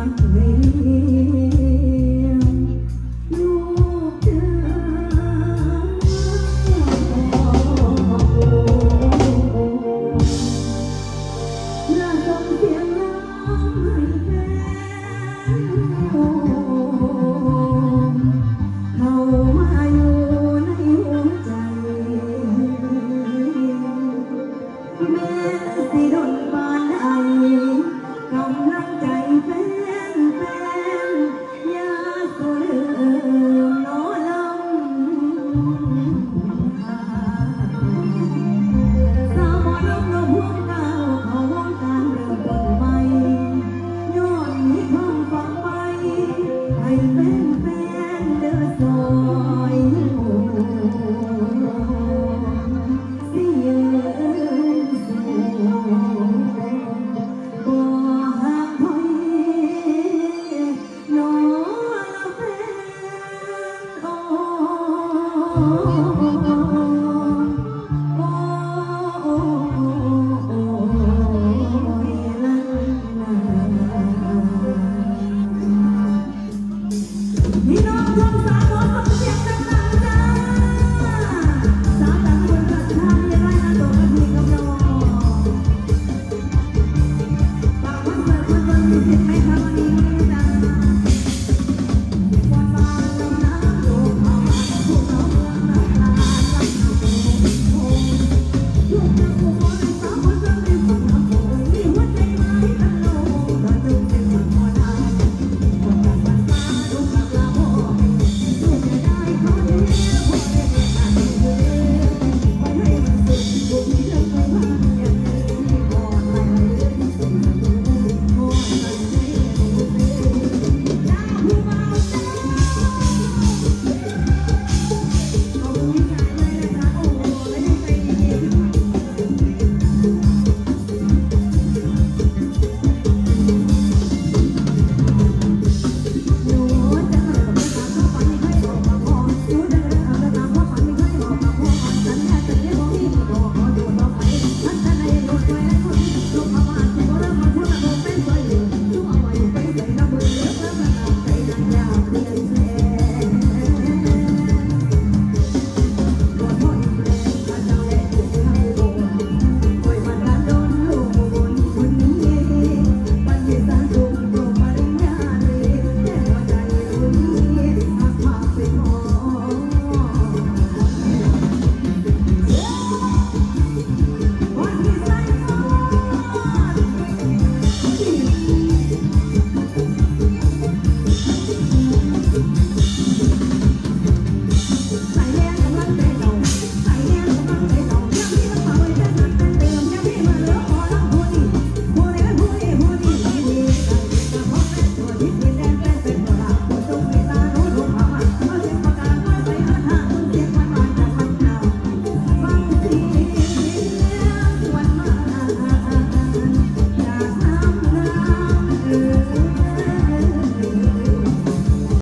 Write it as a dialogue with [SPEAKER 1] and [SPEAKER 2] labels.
[SPEAKER 1] time. เป็นแฟนแเด้อซอยเสียงสูงบ่หักถอน้อละแนโอ้ Thank you.